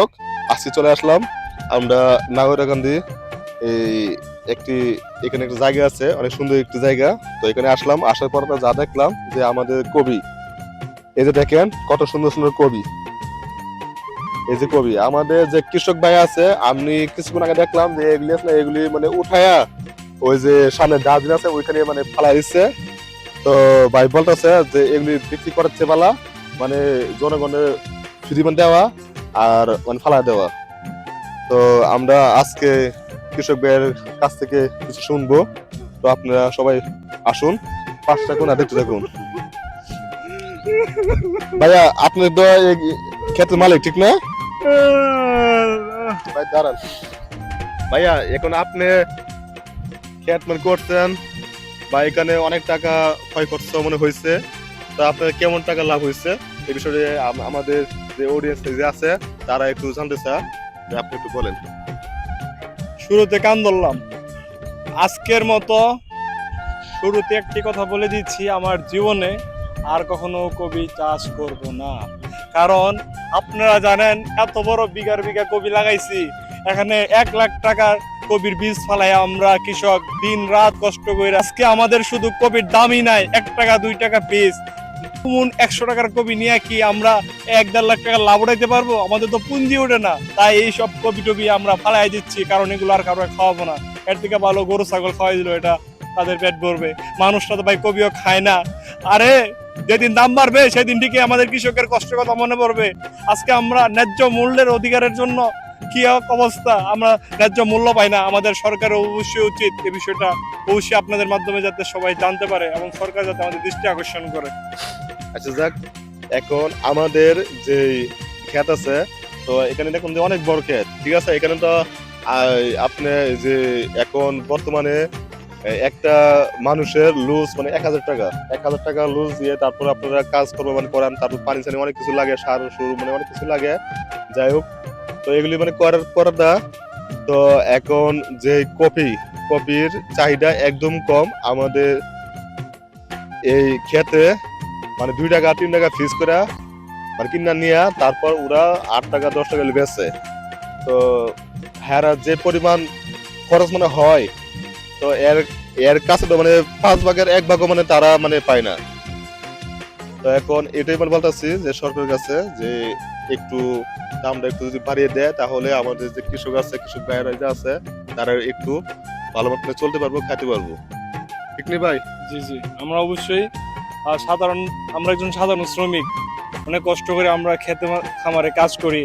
হোক, আজকে চলে আসলাম। আমরা নাগরাকান্দি এই একটি এখানে একটা জায়গা আছে অনেক সুন্দর একটি জায়গা। তো এখানে আসলাম আসার পর যা দেখলাম যে আমাদের কবি এই যে দেখেন কত সুন্দর সুন্দর কবি। এই যে কবি আমাদের যে কৃষক ভাই আছে আমি কিছুক্ষণ আগে দেখলাম যে এগুলি না, এগুলি মানে উঠায়া ওই যে সামনে ডাস্টবিন আছে ওইখানে মানে ফালাই দিচ্ছে। তো ভাই বলতেছে যে এগুলি বিক্রি করাচ্ছে পালা মানে জনগণের ফ্রি দেওয়া। আর মানে ফালা দেওয়া। তো আমরা আজকে কৃষক ভাইয়ের কাছ থেকে কিছু শুনব। তো আপনারা সবাই আসুন পাঁচ থাকুন আর দেখতে থাকুন। ভাইয়া আপনি তো ক্ষেতের মালিক ঠিক না? ভাই, দাঁড়ান। ভাইয়া, এখন আপনি ক্ষেত মানে করছেন বা এখানে অনেক টাকা ক্ষয় খরচ মনে হয়েছে তো আপনার কেমন টাকা লাভ হয়েছে? এই বিষয়ে আমাদের যে অডিয়েন্স যে আছে, তারা একটু জানতে চায়। আপনি একটু বলেন। শুরুতে কান ধরলাম। আজকের মতো শুরুতে একটি কথা বলে দিচ্ছি আমার জীবনে। আর কখনো কবি চাষ করব না। কারণ আপনারা জানেন, এত বড় বিঘার বিঘা কবি লাগাইছি। এখানে এক লাখ টাকার কবির বীজ ফালাই আমরা কৃষক দিন রাত কষ্ট করে। আজকে আমাদের শুধু কবির দামই নাই, এক টাকা, দুই টাকা পিস কোন একশো টাকার কবি নিয়ে কি আমরা এক দেড় লাখ টাকা লাভ উঠাইতে পারব? আমাদের তো পুঁজি ওঠে না। তাই এই সব কবি টবি আমরা ফালাই দিচ্ছি, কারণ এগুলো আর কারও খাওয়াবো না। এর থেকে ভালো গরু, ছাগল খাওয়াই দিল, এটা তাদের পেট ভরবে। মানুষটা তো ভাই কবিও খায় না। আরে, যেদিন দাম বাড়বে, সেদিন ঠিকই আমাদের কৃষকের কষ্টের কথা মনে পড়বে। আজকে আমরা ন্যায্য মূল্যের অধিকারের জন্য কি অবস্থা? আমরা ন্যায্য মূল্য পাই না। আমাদের সরকারের অবশ্যই উচিত এই বিষয়টা অবশ্যই আপনাদের মাধ্যমে যাতে সবাই জানতে পারে এবং সরকার যাতে আমাদের দৃষ্টি আকর্ষণ করে। আচ্ছা যাক, এখন আমাদের যে ক্ষেত আছে, তো এখানে দেখুন যে অনেক বড় ক্ষেত ঠিক আছে? এখানে তো আপনি যে এখন বর্তমানে একটা মানুষের লুজ মানে এক হাজার টাকা, এক হাজার টাকা লুজ দিয়ে তারপর আপনারা কাজ করব মানে করান, তারপর পানি সানি অনেক কিছু লাগে, সার সুর মানে অনেক কিছু লাগে। যাই হোক তো এগুলি মানে করার পরটা তো এখন যে কপি কপির চাহিদা একদম কম। আমাদের এই ক্ষেতে মানে দুই টাকা, তিন টাকা ফিস করে মানে কিনা নিয়ে তারপর ওরা আট টাকা, দশ টাকা বেচে তো হ্যাঁ যে পরিমাণ খরচ মানে হয়, তো এর এর কাছে তো মানে পাঁচ ভাগের এক ভাগও মানে তারা মানে পায় না। তো এখন এটাই মানে বলতেছি যে সরকারের কাছে যে একটু দামটা একটু যদি বাড়িয়ে দেয়, তাহলে আমাদের যে কৃষক আছে, কৃষক ভাইয়েরা যে আছে, তারা একটু ভালো মতো চলতে পারব খাইতে পারব। ঠিক নেই ভাই? জি জি। আমরা অবশ্যই সাধারণ, আমরা একজন সাধারণ শ্রমিক। অনেক কষ্ট করে আমরা খেতে, খামারে কাজ করি।